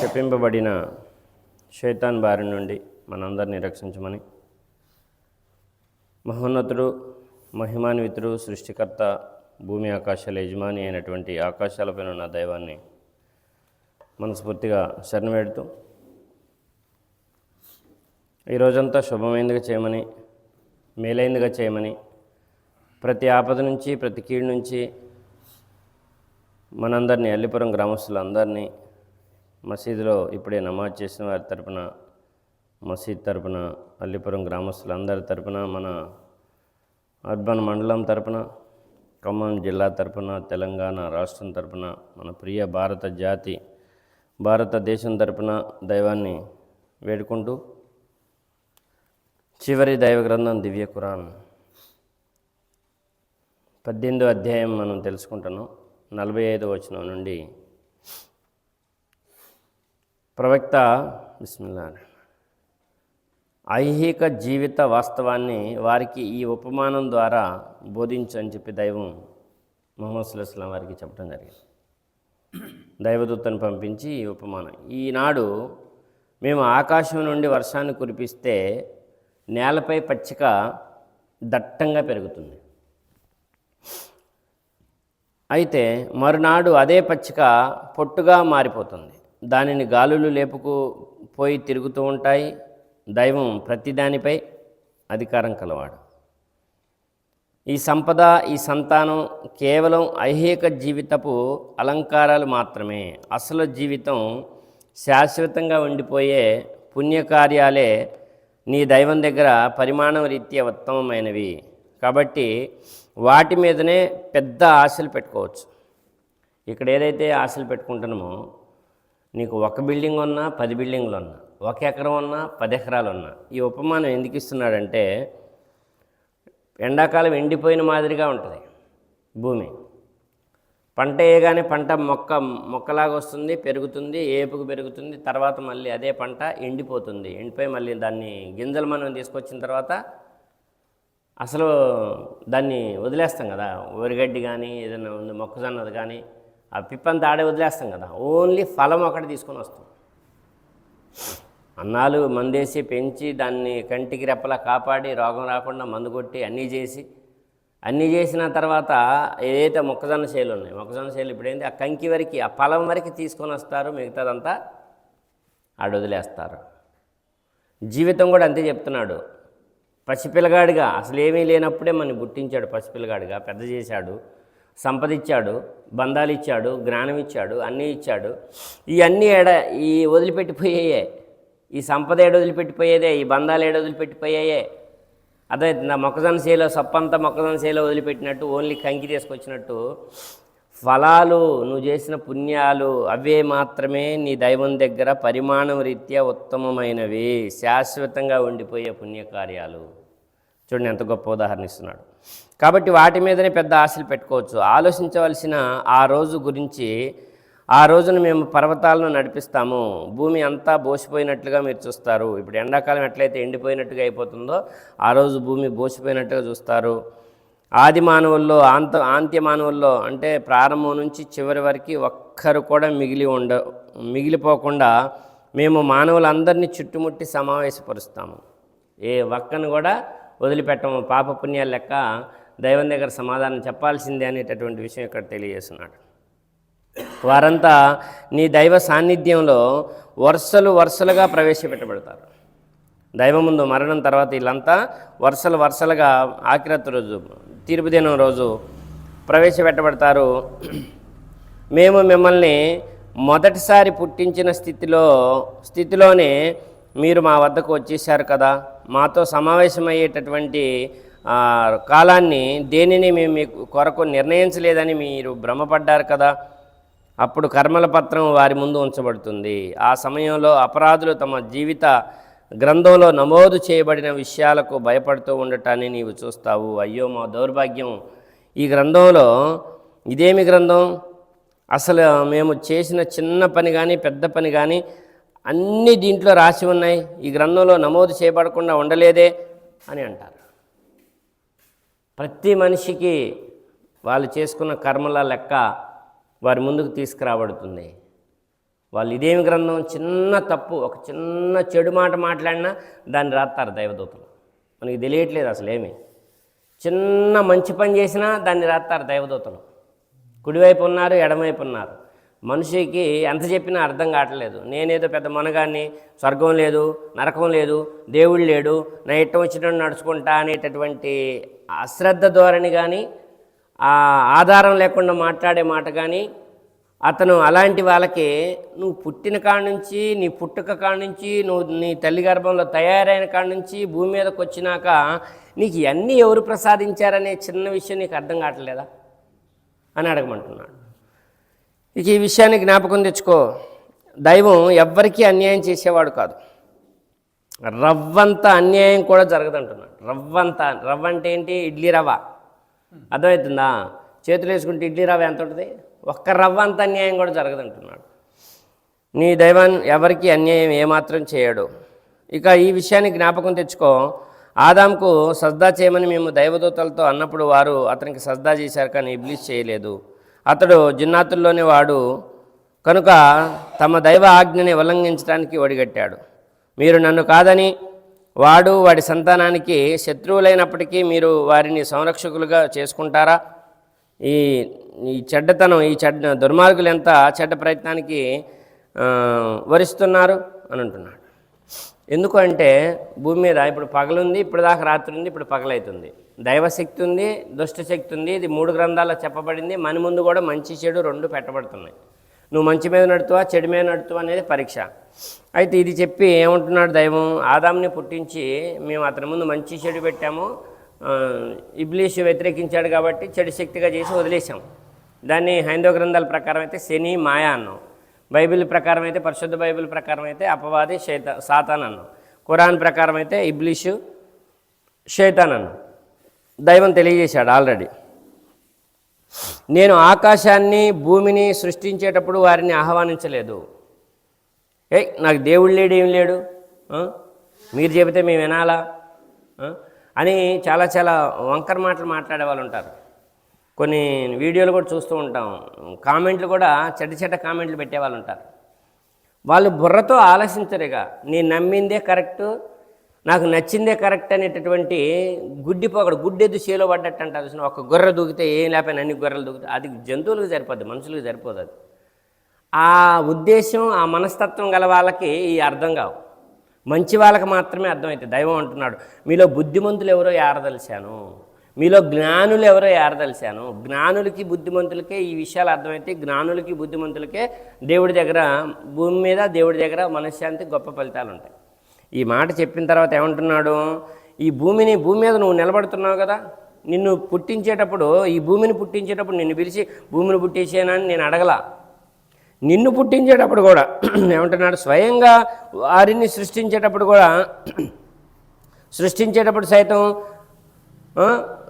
శపింపబడిన శైతాన్ బారి నుండి మనందరినీ రక్షించమని. మహోన్నతుడు మహిమాన్వితుడు సృష్టికర్త భూమి ఆకాశాల యజమాని అయినటువంటి ఆకాశాలపైన ఉన్న దైవాన్ని మనస్ఫూర్తిగా శరణవేడుతూ ఈరోజంతా ఈ రోజంతా శుభమైందిగా చేయమని మేలైందిగా చేయమని ప్రతి ఆపద నుంచి ప్రతి కీడు నుంచి మనందరినీ అల్లిపురం గ్రామస్తులందరినీ మసీదులో ఇప్పుడే నమాజ్ చేసిన వారి తరపున మసీద్ తరపున అల్లిపురం గ్రామస్తులందరి తరపున మన అర్బన్ మండలం తరపున ఖమ్మం జిల్లా తరపున తెలంగాణ రాష్ట్రం తరపున మన ప్రియ భారత జాతి భారతదేశం తరపున దైవాన్ని వేడుకుంటూ చివరి దైవ గ్రంథం దివ్య ఖురాన్. పద్దెనిమిదో అధ్యాయం మనం తెలుసుకుంటున్నాం. నలభై ఐదో వచనం నుండి ప్రవక్త బిస్మిల్లా ఐహిక జీవిత వాస్తవాన్ని వారికి ఈ ఉపమానం ద్వారా బోధించని చెప్పి దైవం మొహమ్మద్ సుల్లాం వారికి చెప్పడం జరిగింది. దైవదూతను పంపించి ఈ ఉపమానం. ఈనాడు మేము ఆకాశం నుండి వర్షాన్ని కురిపిస్తే నేలపై పచ్చిక దట్టంగా పెరుగుతుంది. అయితే మరునాడు అదే పచ్చిక పొట్టుగా మారిపోతుంది. దానిని గాలులు లేపుకుపోయి తిరుగుతూ ఉంటాయి. దైవం ప్రతిదానిపై అధికారం కలవాడు. ఈ సంపద ఈ సంతానం కేవలం ఐహిక జీవితపు అలంకారాలు మాత్రమే. అసలు జీవితం శాశ్వతంగా ఉండిపోయే పుణ్యకార్యాలే నీ దైవం దగ్గర పరిమాణం రీత్యా ఉత్తమమైనవి. కాబట్టి వాటి మీదనే పెద్ద ఆశలు పెట్టుకోవచ్చు. ఇక్కడ ఏదైతే ఆశలు పెట్టుకుంటున్నామో నీకు ఒక బిల్డింగ్ ఉన్నా పది బిల్డింగ్లు ఉన్నా ఒక ఎకరం ఉన్నా పది ఎకరాలు ఉన్నా ఈ ఉపమానం ఎందుకు ఇస్తున్నాడంటే ఎండాకాలం ఎండిపోయిన మాదిరిగా ఉంటుంది భూమి. పంట వేయగానే పంట మొక్క మొక్కలాగా వస్తుంది పెరుగుతుంది ఏపుకు పెరుగుతుంది తర్వాత మళ్ళీ అదే పంట ఎండిపోతుంది. ఎండిపోయి మళ్ళీ దాన్ని గింజలు మనం తీసుకొచ్చిన తర్వాత అసలు దాన్ని వదిలేస్తాం కదా. వరిగడ్డి కానీ ఏదైనా ఉంది మొక్కజొన్నది కానీ ఆ పిప్పని దాడే వదిలేస్తాం కదా. ఓన్లీ ఫలం ఒకటి తీసుకొని వస్తాం. అన్నాలు మందేసి పెంచి దాన్ని కంటికి రెప్పలా కాపాడి రోగం రాకుండా మందు కొట్టి అన్నీ చేసి అన్నీ చేసిన తర్వాత ఏదైతే మొక్కజొన్న చేలు ఉన్నాయి మొక్కజొన్న చేలు ఇప్పుడైంది ఆ కంకి వరకు ఆ ఫలం వరకు తీసుకొని వస్తారు మిగతాదంతా ఆడు వదిలేస్తారు. జీవితం కూడా అంతే చెప్తున్నాడు. పసిపిల్లగాడిగా అసలు ఏమీ లేనప్పుడే మనం గుర్తించాడు పసిపిల్లగాడిగా పెద్ద చేశాడు. సంపద ఇచ్చాడు బంధాలు ఇచ్చాడు జ్ఞానం ఇచ్చాడు అన్నీ ఇచ్చాడు. ఇవన్నీ ఏడ ఈ వదిలిపెట్టిపోయాయే. ఈ సంపద ఏడు వదిలిపెట్టిపోయేదే? ఈ బంధాలు ఏడు వదిలిపెట్టిపోయాయే? అదే నా మొక్కజొన్న చేలో సప్పంతా మొక్కజొన్న చేలో వదిలిపెట్టినట్టు ఓన్లీ కంకి తీసుకొచ్చినట్టు ఫలాలు నువ్వు చేసిన పుణ్యాలు అవే మాత్రమే నీ దైవం దగ్గర పరిమాణం రీత్యా ఉత్తమమైనవి. శాశ్వతంగా ఉండిపోయే పుణ్యకార్యాలు. చూడండి ఎంత గొప్ప ఉదాహరణ ఇస్తున్నాడు. కాబట్టి వాటి మీదనే పెద్ద ఆశలు పెట్టుకోవచ్చు. ఆలోచించవలసిన ఆ రోజు గురించి ఆ రోజున మేము పర్వతాలను నడిపిస్తాము. భూమి అంతా బోసిపోయినట్లుగా మీరు చూస్తారు. ఇప్పుడు ఎండాకాలం ఎట్లయితే ఎండిపోయినట్టుగా అయిపోతుందో ఆ రోజు భూమి బోసిపోయినట్టుగా చూస్తారు. ఆది మానవుల్లో ఆంత ఆంత్య మానవుల్లో అంటే ప్రారంభం నుంచి చివరి వరకు ఒక్కరు కూడా మిగిలి ఉండ మిగిలిపోకుండా మేము మానవులందరినీ చుట్టుముట్టి సమావేశపరుస్తాము. ఏ ఒక్కను కూడా వదిలిపెట్టము. పాపపుణ్యాల లెక్క దైవం దగ్గర సమాధానం చెప్పాల్సిందే అనేటటువంటి విషయం ఇక్కడ తెలియజేస్తున్నాడు. వారంతా నీ దైవ సాన్నిధ్యంలో వరుసలు వరుసలుగా ప్రవేశపెట్టబడతారు. దైవం ముందు మరణం తర్వాత వీళ్ళంతా వరుసలు వరుసలుగా ఆకిరత్ రోజు తీర్పు దినం రోజు ప్రవేశపెట్టబడతారు. మేము మిమ్మల్ని మొదటిసారి పుట్టించిన స్థితిలో స్థితిలోనే మీరు మా వద్దకు వచ్చేసారు కదా? మాతో సమావేశమయ్యేటటువంటి కాలాన్ని దేనిని మేము మీకు కొరకు నిర్ణయించలేదని మీరు భ్రమపడ్డారు కదా? అప్పుడు కర్మల పత్రం వారి ముందు ఉంచబడుతుంది. ఆ సమయంలో అపరాధులు తమ జీవిత గ్రంథంలో నమోదు చేయబడిన విషయాలకు భయపడుతూ ఉండటాన్ని నీవు చూస్తావు. అయ్యో మా దౌర్భాగ్యం. ఈ గ్రంథంలో ఇదేమి గ్రంథం? అసలు మేము చేసిన చిన్న పని కానీ పెద్ద పని కానీ అన్ని దీంట్లో రాసి ఉన్నాయి. ఈ గ్రంథంలో నమోదు చేయబడకుండా ఉండలేదే అని అంటారు. ప్రతి మనిషికి వాళ్ళు చేసుకున్న కర్మల లెక్క వారి ముందుకు తీసుకురాబడుతుంది. వాళ్ళు ఇదేమి గ్రంథం? చిన్న తప్పు ఒక చిన్న చెడు మాట మాట్లాడినా దాన్ని రాస్తారు దైవదూతలు. మనకి తెలియట్లేదు అసలు ఏమి చిన్న మంచి పని చేసినా దాన్ని రాస్తారు దైవదూతలు. కుడివైపు ఉన్నారు ఎడమవైపు ఉన్నారు. మనిషికి ఎంత చెప్పినా అర్థం కావట్లేదు. నేనేదో పెద్ద మనగాన్ని స్వర్గం లేదు నరకం లేదు దేవుడు లేడు నా ఇట్టం వచ్చినట్టు నడుచుకుంటా అనేటటువంటి అశ్రద్ధ ధోరణి కానీ ఆ ఆధారం లేకుండా మాట్లాడే మాట కానీ అతను అలాంటి వాళ్ళకి నువ్వు పుట్టిన కాడ నుంచి నీ పుట్టుక కాడ నుంచి నువ్వు నీ తల్లి గర్భంలో తయారైన కాడ నుంచి భూమి మీదకి వచ్చినాక నీకు ఇవన్నీ ఎవరు ప్రసాదించారనే చిన్న విషయం నీకు అర్థం కావట్లేదా? అని అడగమంటున్నాడు. ఇక ఈ విషయాన్ని జ్ఞాపకం తెచ్చుకో. దైవం ఎవ్వరికీ అన్యాయం చేసేవాడు కాదు. రవ్వంత అన్యాయం కూడా జరగదంటున్నాడు. రవ్వంత రవ్వ అంటే ఏంటి? ఇడ్లీ రవ్వ. అర్థమవుతుందా? చేతులు వేసుకుంటే ఇడ్లీ రవ్వ ఎంత ఉంటుంది? ఒక్క రవ్వ అంత అన్యాయం కూడా జరగదంటున్నాడు. నీ దైవాన్ని ఎవరికి అన్యాయం ఏమాత్రం చేయడు. ఇక ఈ విషయాన్ని జ్ఞాపకం తెచ్చుకో. ఆదాంకు సజ్దా చేయమని మేము దైవదూతలతో అన్నప్పుడు వారు అతనికి సజ్దా చేశారు కానీ ఇబ్లీస్ చేయలేదు. అతడు జిన్నాతుల్లోనే వాడు. కనుక తమ దైవ ఆజ్ఞని ఉల్లంఘించడానికి ఒడిగట్టాడు. మీరు నన్ను కాదని వాడు వాడి సంతానానికి శత్రువులైనప్పటికీ మీరు వారిని సంరక్షకులుగా చేసుకుంటారా? ఈ ఈ చెడ్డతనం ఈ చెడ్డ దుర్మార్గులు ఎంత చెడ్డ ప్రయత్నానికి వరిస్తున్నారు? అని అంటున్నాడు. ఎందుకు అంటే భూమి మీద ఇప్పుడు పగలుంది ఇప్పుడు దాకా రాత్రి ఉంది ఇప్పుడు పగలవుతుంది దైవశక్తి ఉంది దుష్టశక్తి ఉంది ఇది మూడు గ్రంథాల్లో చెప్పబడింది మన ముందు కూడా మంచి చెడు రెండు పెట్టబడుతున్నాయి. నువ్వు మంచి మీద నడుతువా చెడు మీద నడుతువా అనేది పరీక్ష. అయితే ఇది చెప్పి ఏమంటున్నాడు దైవం? ఆదాంని పుట్టించి మేము అతని ముందు మంచి చెడు పెట్టాము. ఇబ్లీష్ వ్యతిరేకించాడు కాబట్టి చెడు శక్తిగా చేసి వదిలేసాం దాన్ని హైందవ గ్రంథాల ప్రకారం అయితే శని మాయా అన్నాం. బైబిల్ ప్రకారం అయితే పరిశుద్ధ బైబిల్ ప్రకారం అయితే అపవాది శైత సాతాన్ అన్నాం. ఖురాన్ ప్రకారం అయితే ఇబ్లీషు షైతాన్ అన్నాం. దైవం తెలియజేశాడు ఆల్రెడీ. నేను ఆకాశాన్ని భూమిని సృష్టించేటప్పుడు వారిని ఆహ్వానించలేదు. ఏ నాకు దేవుడు లేడు ఏం లేడు? మీరు చెబితే మేము వినాలా? అని చాలా చాలా వంకర మాటలు మాట్లాడే వాళ్ళు ఉంటారు. కొన్ని వీడియోలు కూడా చూస్తూ ఉంటాం. కామెంట్లు కూడా చెడ్డ చెడ్డ కామెంట్లు పెట్టే వాళ్ళు ఉంటారు. వాళ్ళు బుర్రతో ఆలోచించరుగా నేను నమ్మిందే కరెక్ట్ నాకు నచ్చిందే కరెక్ట్ అనేటటువంటి గుడ్డి పొగడు గుడ్డెద్దు చేలో పడ్డట్టు అంటారు చూసిన ఒక గొర్రె దూకితే ఏం లేకపోయినా అన్ని గొర్రెలు దూకితే అది జంతువులకు సరిపోద్ది మనుషులకు సరిపోదు అది. ఆ ఉద్దేశం ఆ మనస్తత్వం గల వాళ్ళకి ఈ అర్థం కావు. మంచి వాళ్ళకి మాత్రమే అర్థమవుతుంది దైవం అంటున్నాడు మీలో బుద్ధిమంతులు ఎవరో ఏరదలిశాను మీలో జ్ఞానులు ఎవరో ఏరదలిశాను. జ్ఞానులకి బుద్ధిమంతులకే ఈ విషయాలు అర్థమైతే జ్ఞానులకి బుద్ధిమంతులకే దేవుడి దగ్గర భూమి మీద దేవుడి దగ్గర మనశ్శాంతి గొప్ప ఫలితాలు ఉంటాయి ఈ మాట చెప్పిన తర్వాత ఏమంటున్నాడు? ఈ భూమిని భూమి మీద నువ్వు నిలబడుతున్నావు కదా? నిన్ను పుట్టించేటప్పుడు ఈ భూమిని పుట్టించేటప్పుడు నిన్ను పిలిచి భూమిని పుట్టించేనని నేను అడగలా. నిన్ను పుట్టించేటప్పుడు కూడా ఏమంటున్నాడు? స్వయంగా వారిని సృష్టించేటప్పుడు కూడా సృష్టించేటప్పుడు సైతం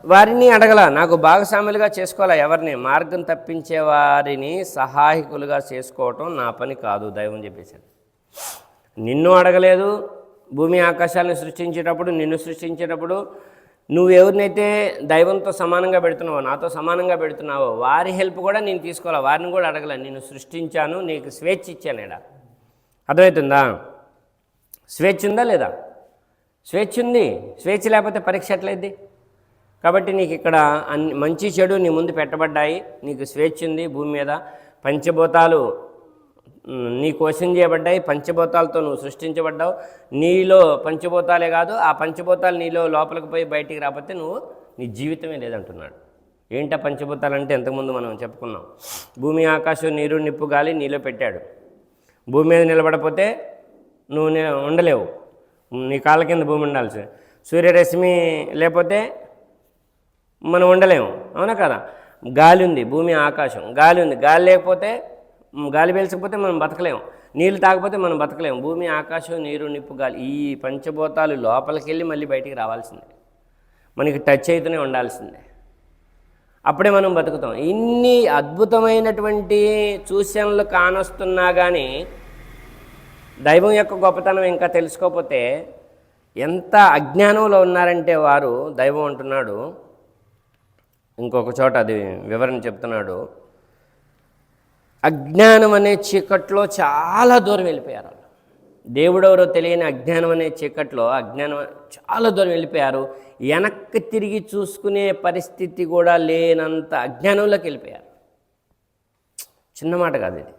వారిని అడగల. నాకు భాగస్వాములుగా చేసుకోవాలా ఎవరిని? మార్గం తప్పించే వారిని సహాయకులుగా చేసుకోవటం నా పని కాదు దైవం చెప్పేశాడు. నిన్ను అడగలేదు భూమి ఆకాశాలను సృష్టించేటప్పుడు నిన్ను సృష్టించేటప్పుడు నువ్వు ఎవరినైతే దైవంతో సమానంగా పెడుతున్నావో నాతో సమానంగా పెడుతున్నావో వారి హెల్ప్ కూడా నేను తీసుకోవాలి? వారిని కూడా అడగలే. నేను సృష్టించాను నీకు స్వేచ్ఛ ఇచ్చాను ఈడ. అర్థమవుతుందా? స్వేచ్ఛ ఉందా లేదా? స్వేచ్ఛ ఉంది. స్వేచ్ఛ లేకపోతే పరీక్ష ఎట్లయిద్ది? కాబట్టి నీకు ఇక్కడ అన్ని మంచి చెడు నీ ముందు పెట్టబడ్డాయి. నీకు స్వేచ్ఛ ఉంది భూమి మీద. పంచభూతాలు నీ కోసం చేయబడ్డాయి పంచభూతాలతో నువ్వు సృష్టించబడ్డావు. నీలో పంచభూతాలే కాదు ఆ పంచభూతాలు నీలో లోపలికి పోయి బయటికి రాకపోతే నువ్వు నీ జీవితమే లేదంటున్నాడు. ఏంట పంచభూతాలు అంటే ఇంతకుముందు మనం చెప్పుకున్నాం. భూమి ఆకాశం నీరు నిప్పు గాలి నీలో పెట్టాడు. భూమి మీద నిలబడపోతే నువ్వు ఉండలేవు. నీ కాళ్ళ కింద భూమి ఉండాల్సి. సూర్యరశ్మి లేకపోతే మనం ఉండలేము. అవునా కదా? గాలి ఉంది భూమి ఆకాశం. గాలి ఉంది. గాలి లేకపోతే గాలి పీల్చకపోతే మనం బతకలేము నీళ్ళు తాగకపోతే మనం బతకలేము భూమి ఆకాశం నీరు నిప్పు గాలి ఈ పంచభూతాలు లోపలికి వెళ్ళి మళ్ళీ బయటికి రావాల్సిందే. మనకి టచ్ అయితేనే ఉండాల్సిందే. అప్పుడే మనం బతుకుతాం. ఇన్ని అద్భుతమైనటువంటి సూచనలు కానొస్తున్నా కానీ దైవం యొక్క గొప్పతనం ఇంకా తెలుసుకోకపోతే ఎంత అజ్ఞానంలో ఉన్నారంటే వారు దైవం అంటున్నాడు. ఇంకొక చోట అది వివరణ చెప్తున్నాడు. అజ్ఞానం అనే చీకట్లో చాలా దూరం వెళ్ళిపోయారు వాళ్ళు. దేవుడెవరో తెలియని అజ్ఞానం అనే చీకట్లో అజ్ఞానం చాలా దూరం వెళ్ళిపోయారు. వెనక్కి తిరిగి చూసుకునే పరిస్థితి కూడా లేనంత అజ్ఞానంలోకి వెళ్ళిపోయారు. చిన్న మాట కాదు ఇది.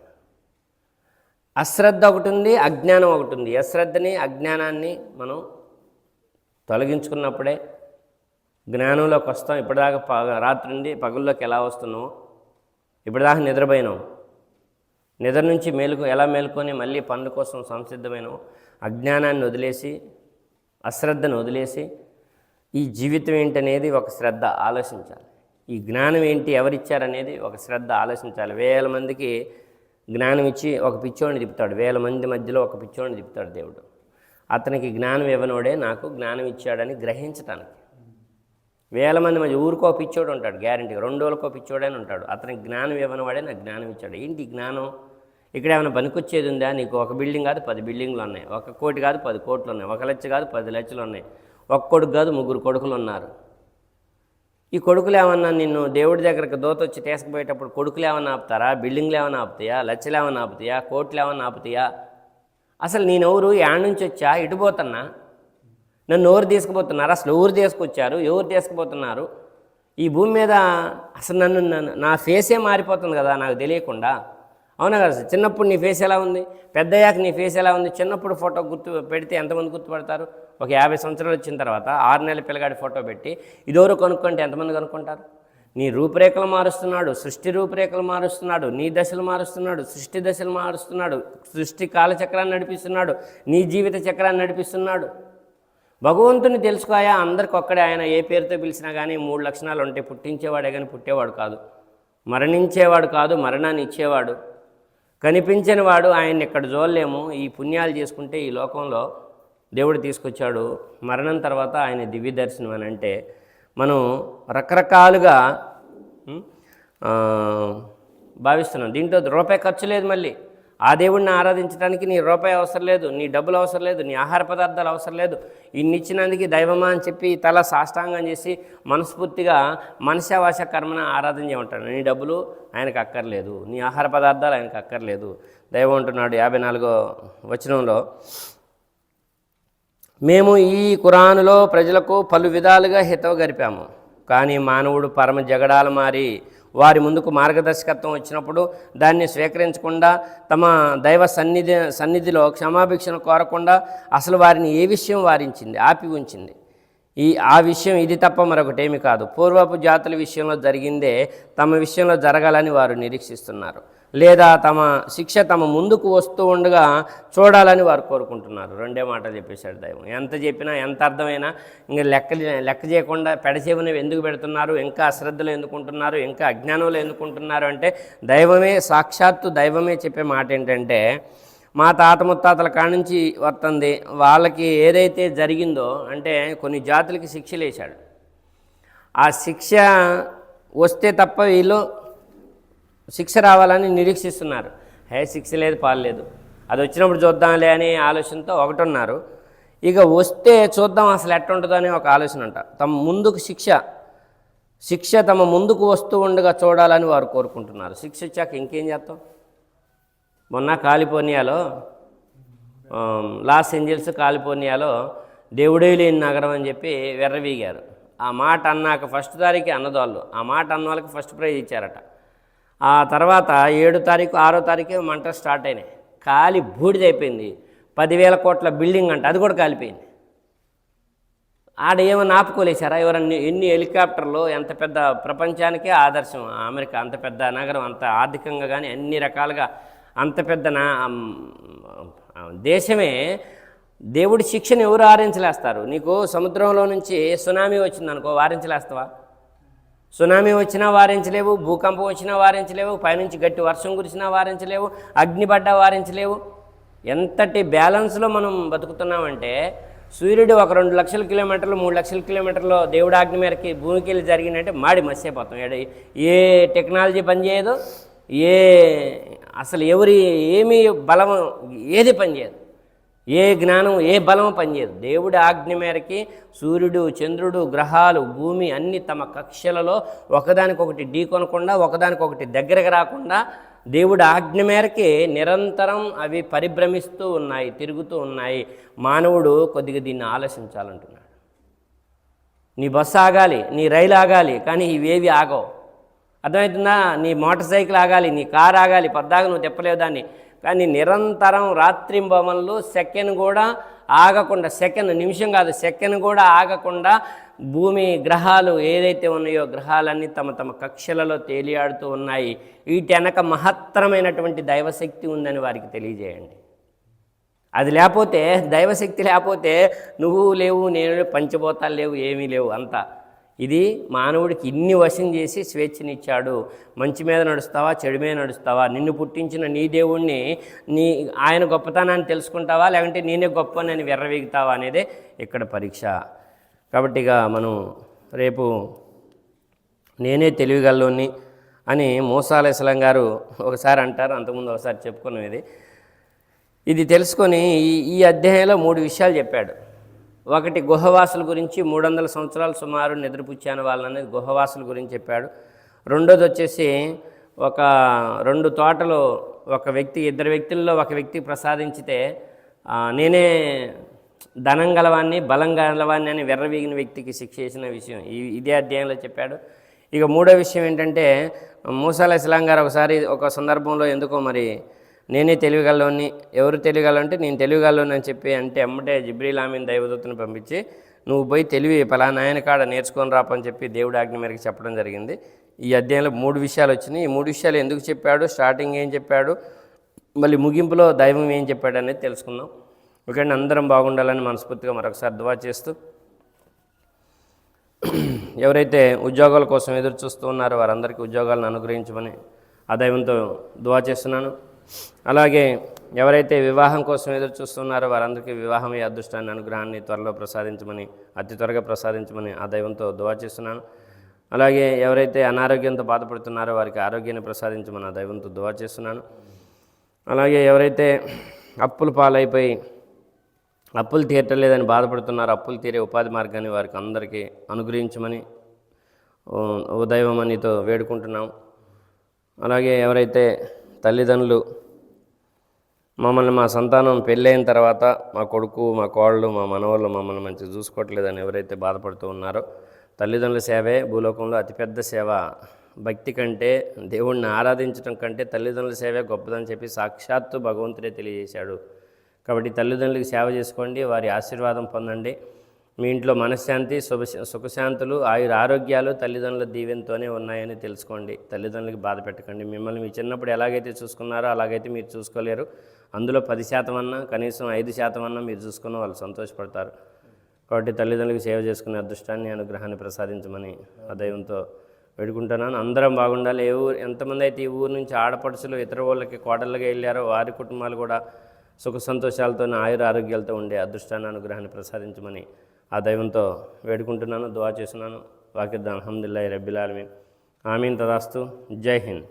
అశ్రద్ధ ఒకటి ఉంది అజ్ఞానం ఒకటి ఉంది. అశ్రద్ధని అజ్ఞానాన్ని మనం తొలగించుకున్నప్పుడే జ్ఞానంలోకి వస్తాం. ఇప్పటిదాకా పగ రాత్రి నుండి పగుల్లోకి ఎలా వస్తున్నామో ఇప్పటిదాకా నిద్రపోయినాం. నిద్ర నుంచి మేలుకు ఎలా మేలుకొని మళ్ళీ పనుల కోసం సంసిద్ధమైన అజ్ఞానాన్ని వదిలేసి అశ్రద్ధను వదిలేసి ఈ జీవితం ఏంటనేది ఒక శ్రద్ధ ఆలోచించాలి. ఈ జ్ఞానం ఏంటి ఎవరిచ్చారనేది ఒక శ్రద్ధ ఆలోచించాలి. వేల మందికి జ్ఞానం ఇచ్చి ఒక పిచ్చోడిని తిప్పుతాడు. వేల మంది మధ్యలో ఒక పిచ్చోడిని తిప్పుతాడు దేవుడు. అతనికి జ్ఞానం ఇవ్వనోడే నాకు జ్ఞానం ఇచ్చాడని గ్రహించటానికి. వేల మంది మధ్య ఊరికో పిచ్చోడు ఉంటాడు గ్యారంటీ రెండు రోజులకో పిచ్చోడని ఉంటాడు. అతనికి జ్ఞానం ఇవ్వని వాడే నాకు జ్ఞానం ఇచ్చాడు. ఏంటి జ్ఞానం? ఇక్కడ ఏమైనా పనికొచ్చేది ఉందా? నీకు ఒక బిల్డింగ్ కాదు పది బిల్డింగ్లు ఉన్నాయి. ఒక కోటి కాదు పది కోట్లు ఉన్నాయి. ఒక లక్ష కాదు పది లక్షలు ఉన్నాయి. ఒక కొడుకు కాదు ముగ్గురు కొడుకులు ఉన్నారు. ఈ కొడుకులు ఏమన్నా నిన్ను దేవుడి దగ్గరకు దోత వచ్చి తీసుకుపోయేటప్పుడు కొడుకులు ఏమన్నా ఆపుతారా? బిల్డింగ్లు ఏమైనా ఆపుతాయా? లచ్చలు ఏమైనా ఆపుతాయా? కోట్లు ఏమైనా ఆపుతాయా? అసలు నేనెవరు యాడ్ నుంచి వచ్చా? ఇటు పోతున్నా? నన్ను ఎవరు తీసుకుపోతున్నారు? అసలు ఎవరు తీసుకొచ్చారు? ఎవరు తీసుకుపోతున్నారు? ఈ భూమి మీద అసలు నన్ను నన్ను నా ఫేసే మారిపోతుంది కదా నాకు తెలియకుండా. అవునా కదా సార్? చిన్నప్పుడు నీ ఫేస్ ఎలా ఉంది? పెద్దయ్యాక నీ ఫేస్ ఎలా ఉంది? చిన్నప్పుడు ఫోటో గుర్తు పెడితే ఎంతమంది గుర్తుపడతారు? ఒక యాభై సంవత్సరాలు వచ్చిన తర్వాత ఆరు నెలల పిల్లగాడి ఫోటో పెట్టి ఇదోరు కనుక్కుంటే ఎంతమంది కనుక్కుంటారు? నీ రూపురేఖలు మారుస్తున్నాడు సృష్టి రూపురేఖలు మారుస్తున్నాడు నీ దశలు మారుస్తున్నాడు సృష్టి దశలు మారుస్తున్నాడు సృష్టి కాలచక్రాన్ని నడిపిస్తున్నాడు నీ జీవిత చక్రాన్ని నడిపిస్తున్నాడు. భగవంతుని తెలుసుకోయా? అందరికి ఒక్కడే ఆయన ఏ పేరుతో పిలిచినా కానీ మూడు లక్షణాలు ఉంటాయి పుట్టించేవాడే కానీ పుట్టేవాడు కాదు. మరణించేవాడు కాదు మరణాన్ని ఇచ్చేవాడు. కనిపించని వాడు ఆయన్ని ఇక్కడ చూడలేము. ఈ పుణ్యాలు చేసుకుంటే ఈ లోకంలో దేవుడు తీసుకొచ్చాడు. మరణం తర్వాత ఆయన దివ్య దర్శనం అని అంటే మనం రకరకాలుగా భావిస్తున్నాం. దీంట్లో రూపాయి ఖర్చు లేదు మళ్ళీ. ఆ దేవుడిని ఆరాధించడానికి నీ రూపాయి అవసరం లేదు నీ డబ్బులు అవసరం లేదు నీ ఆహార పదార్థాలు అవసరం లేదు. ఇన్ని ఇచ్చినందుకు దైవమా అని చెప్పి తల సాష్టాంగం చేసి మనస్ఫూర్తిగా మనశావాస కర్మన ఆరాధన చేయమంటాడు. నీ డబ్బులు ఆయనకు అక్కర్లేదు నీ ఆహార పదార్థాలు ఆయనకు అక్కర్లేదు. దైవం అంటున్నాడు యాభై నాలుగో వచనంలో మేము ఈ కురానులో ప్రజలకు పలు విధాలుగా హితవు గరిపాము. కానీ మానవుడు పరమ జగడాల మారి వారి ముందుకు మార్గదర్శకత్వం వచ్చినప్పుడు దాన్ని స్వీకరించకుండా తమ దైవ సన్నిధి సన్నిధిలో క్షమాభిక్షను కోరకుండా అసలు వారిని ఏ విషయం వారించింది ఆపి ఉంచింది? ఈ ఆ విషయం ఇది తప్ప మరొకటేమి కాదు. పూర్వపు జాతుల విషయంలో జరిగిందే తమ విషయంలో జరగాలని వారు నిరీక్షిస్తున్నారు. లేదా తమ శిక్ష తమ ముందుకు వస్తూ ఉండగా చూడాలని వారు కోరుకుంటున్నారు. రెండే మాటలు చెప్పేశాడు దైవం. ఎంత చెప్పినా ఎంత అర్థమైనా ఇంకా లెక్క లెక్క చేయకుండా పెడచేవుని ఎందుకు పెడుతున్నారు? ఇంకా అశ్రద్ధలు ఎందుకుంటున్నారు ఇంకా అజ్ఞానంలో ఎందుకుంటున్నారు అంటే దైవమే సాక్షాత్తు దైవమే చెప్పే మాట ఏంటంటే మా తాత ముత్తాతల కాడ నుంచి వస్తుంది వాళ్ళకి ఏదైతే జరిగిందో అంటే కొన్ని జాతులకి శిక్షలు వేశాడు ఆ శిక్ష వస్తే తప్ప వీళ్ళు శిక్ష రావాలని నిరీక్షిస్తున్నారు. హే శిక్ష లేదు పాలేదు అది వచ్చినప్పుడు చూద్దాంలే అనే ఆలోచనతో ఒకటి ఉన్నారు ఇక వస్తే చూద్దాం అసలు ఎట్టుంటుందో అని ఒక ఆలోచన అంట. తమ ముందుకు శిక్ష శిక్ష తమ ముందుకు వస్తూ ఉండగా చూడాలని వారు కోరుకుంటున్నారు. శిక్ష ఇచ్చాక ఇంకేం చేస్తాం? మొన్న కాలిఫోర్నియాలో లాస్ ఏంజల్స్ కాలిఫోర్నియాలో దేవుడే లేని నగరం అని చెప్పి వెర్రవీగారు. ఆ మాట అన్నాక ఫస్ట్ తారీఖు అన్నదోళ్ళు. ఆ మాట అన్న వాళ్ళకి ఫస్ట్ ప్రైజ్ ఇచ్చారట. ఆ తర్వాత ఏడో తారీఖు ఆరో తారీఖు మంట స్టార్ట్ అయినాయి. కాలి బూడిదైపోయింది. పదివేల కోట్ల బిల్డింగ్ అంట అది కూడా కాలిపోయింది. ఆడ ఏమైనా ఆపుకోలేశారా ఎవరన్నా ఎన్ని హెలికాప్టర్లు ఎంత పెద్ద ప్రపంచానికే ఆదర్శం. అమెరికా అంత పెద్ద నగరం అంత ఆర్థికంగా కానీ అన్ని రకాలుగా అంత పెద్ద నా దేశమే దేవుడి శిక్షను ఎవరు ఆరించలేస్తారు? నీకు సముద్రంలో నుంచి సునామీ వచ్చిందనుకో వారించలేస్తావా? సునామీ వచ్చినా వారించలేవు భూకంపం వచ్చినా వారించలేవు పైనుంచి గట్టి వర్షం కురిసినా వారించలేవు అగ్నిపడ్డా వారించలేవు. ఎంతటి బ్యాలెన్స్లో మనం బతుకుతున్నామంటే సూర్యుడు ఒక రెండు లక్షల కిలోమీటర్లు మూడు లక్షల కిలోమీటర్లు దేవుడాగ్ని మేరకి భూమికి వెళ్ళి జరిగిందంటే మాడి మర్చిపోతాం ఏ టెక్నాలజీ పనిచేయదు ఏ అసలు ఎవరి ఏమీ బలం ఏది పనిచేయదు. ఏ జ్ఞానం ఏ బలం పనిచేయదు. దేవుడి ఆజ్ఞ మేరకి సూర్యుడు చంద్రుడు గ్రహాలు భూమి అన్ని తమ కక్షలలో ఒకదానికొకటి ఢీకొనకుండా ఒకదానికొకటి దగ్గరకు రాకుండా దేవుడి ఆజ్ఞ మేరకే నిరంతరం అవి పరిభ్రమిస్తూ ఉన్నాయి తిరుగుతూ ఉన్నాయి. మానవుడు కొద్దిగా దీన్ని ఆలోచించాలంటున్నాడు. నీ బస్సు ఆగాలి నీ రైలు ఆగాలి కానీ ఇవేవి ఆగవు. అర్థమవుతుందా? నీ మోటార్ సైకిల్ ఆగాలి నీ కార్ ఆగాలి పద్దాగా నువ్వు తెప్పలేవు దాన్ని. కానీ నిరంతరం రాత్రింబవన్లు సెకండ్ కూడా ఆగకుండా సెకండ్ నిమిషం కాదు సెకండ్ కూడా ఆగకుండా భూమి గ్రహాలు ఏదైతే ఉన్నాయో గ్రహాలన్నీ తమ తమ కక్షలలో తేలియాడుతూ ఉన్నాయి. వీటి వెనక మహత్తరమైనటువంటి దైవశక్తి ఉందని వారికి తెలియజేయండి. అది లేకపోతే దైవశక్తి లేకపోతే నువ్వు లేవు నేను పంచభూతాలు లేవు ఏమీ లేవు అంతా. ఇది మానవుడికి ఇన్ని వశం చేసి స్వేచ్ఛనిచ్చాడు. మంచి మీద నడుస్తావా చెడు మీద నడుస్తావా? నిన్ను పుట్టించిన నీ దేవుణ్ణి నీ ఆయన గొప్పతనాన్ని తెలుసుకుంటావా? లేకుంటే నేనే గొప్ప నేను వెర్రవీగుతావా అనేదే ఇక్కడ పరీక్ష. కాబట్టి ఇక మనం రేపు నేనే తెలివిగల్లోని అని మూసాల గారు ఒకసారి అంటారు. అంతకుముందు ఒకసారి చెప్పుకున్నాం ఇది. ఇది తెలుసుకొని ఈ ఈ అధ్యాయంలో మూడు విషయాలు చెప్పాడు. ఒకటి గుహవాసుల గురించి మూడు వందల సంవత్సరాలు సుమారు నిద్రపుచ్చాను వాళ్ళని గుహవాసుల గురించి చెప్పాడు. రెండోది వచ్చేసి ఒక రెండు తోటలు ఒక వ్యక్తి ఇద్దరు వ్యక్తుల్లో ఒక వ్యక్తికి ప్రసాదించితే నేనే ధనం గలవాన్ని బలం గలవాన్ని అని వెర్రవీగిన వ్యక్తికి శిక్ష చేసిన విషయం ఇదే అధ్యాయంలో చెప్పాడు. ఇక మూడో విషయం ఏంటంటే మూసాల ఇస్లాం గారు ఒకసారి ఒక సందర్భంలో ఎందుకో మరి నేనే తెలివిగలని ఎవరు తెలియగలంటే నేను తెలియగలను అని చెప్పి అంటే అమ్మటే జిబ్రీల్ ఆమెను దైవదూతను పంపించి నువ్వు పోయి తెలివి పలానా ఆయన కాడ నేర్చుకొని రాపని చెప్పి దేవుడు ఆజ్ఞ మేరకు చెప్పడం జరిగింది. ఈ అధ్యాయంలో మూడు విషయాలు వచ్చినాయి. ఈ మూడు విషయాలు ఎందుకు చెప్పాడు? స్టార్టింగ్ ఏం చెప్పాడు? మళ్ళీ ముగింపులో దైవం ఏం చెప్పాడు అనేది తెలుసుకుందాం. ఓకే అందరం బాగుండాలని మనస్ఫూర్తిగా మరొకసారి దువా చేస్తూ ఎవరైతే ఉద్యోగాల కోసం ఎదురు చూస్తూ ఉన్నారో వారందరికీ ఉద్యోగాలను అనుగ్రహించమని ఆ దైవంతో దువా చేస్తున్నాను. అలాగే ఎవరైతే వివాహం కోసం ఎదురు చూస్తున్నారో వారందరికీ వివాహం ఈ అదృష్టాన్ని అనుగ్రహాన్ని త్వరలో ప్రసాదించమని అతి త్వరగా ప్రసాదించమని ఆ దైవంతో దువా చేస్తున్నాను. అలాగే ఎవరైతే అనారోగ్యంతో బాధపడుతున్నారో వారికి ఆరోగ్యాన్ని ప్రసాదించమని ఆ దైవంతో దువా చేస్తున్నాను. అలాగే ఎవరైతే అప్పులు పాలైపోయి అప్పులు తీరటలేదని బాధపడుతున్నారు అప్పులు తీరే ఉపాధి మార్గాన్ని వారికి అందరికీ అనుగ్రహించమని ఓ ఓ వేడుకుంటున్నాం. అలాగే ఎవరైతే తల్లిదండ్రులు మమ్మల్ని మా సంతానం పెళ్ళైన తర్వాత మా కొడుకు మా కోళ్ళు మా మనవాళ్ళు మమ్మల్ని మంచిగా చూసుకోవట్లేదని ఎవరైతే బాధపడుతూ ఉన్నారో తల్లిదండ్రుల సేవే భూలోకంలో అతిపెద్ద సేవ. భక్తి కంటే దేవుణ్ణి ఆరాధించడం కంటే తల్లిదండ్రుల సేవే గొప్పదని చెప్పి సాక్షాత్తు భగవంతుడే తెలియజేశాడు. కాబట్టి తల్లిదండ్రులకు సేవ చేసుకోండి వారి ఆశీర్వాదం పొందండి. మీ ఇంట్లో మనశ్శాంతి శుభ సుఖశాంతులు ఆయుర ఆరోగ్యాలు తల్లిదండ్రుల దీవెనతోనే ఉన్నాయని తెలుసుకోండి. తల్లిదండ్రులకి బాధ పెట్టకండి. మిమ్మల్ని మీ చిన్నప్పుడు ఎలాగైతే చూసుకున్నారో అలాగైతే మీరు చూసుకోలేరు. అందులో పది శాతం అన్నా కనీసం ఐదు శాతం అన్నా మీరు చూసుకున్న వాళ్ళు సంతోషపడతారు. కాబట్టి తల్లిదండ్రులకు సేవ చేసుకునే అదృష్టాన్ని అనుగ్రహాన్ని ప్రసాదించమని ఆ దైవంతో వేడుకుంటున్నాను. అందరం బాగుండాలి. ఏ ఊరు ఎంతమంది అయితే ఈ ఊరు నుంచి ఆడపడుచులు ఇతర వాళ్ళకి కోటలుగా వెళ్ళారో వారి కుటుంబాలు కూడా సుఖ సంతోషాలతో ఆయుర ఆరోగ్యాలతో ఉండే అదృష్టాన్ని అనుగ్రహాన్ని ప్రసాదించమని ఆ దైవంతో వేడుకుంటున్నాను దువా చేస్తున్నాను. వాకిద్దాం అల్హమ్దుల్లాహి రబ్బిలాలమీన్ ఆమీన్ తదాస్తు. జై హింద్.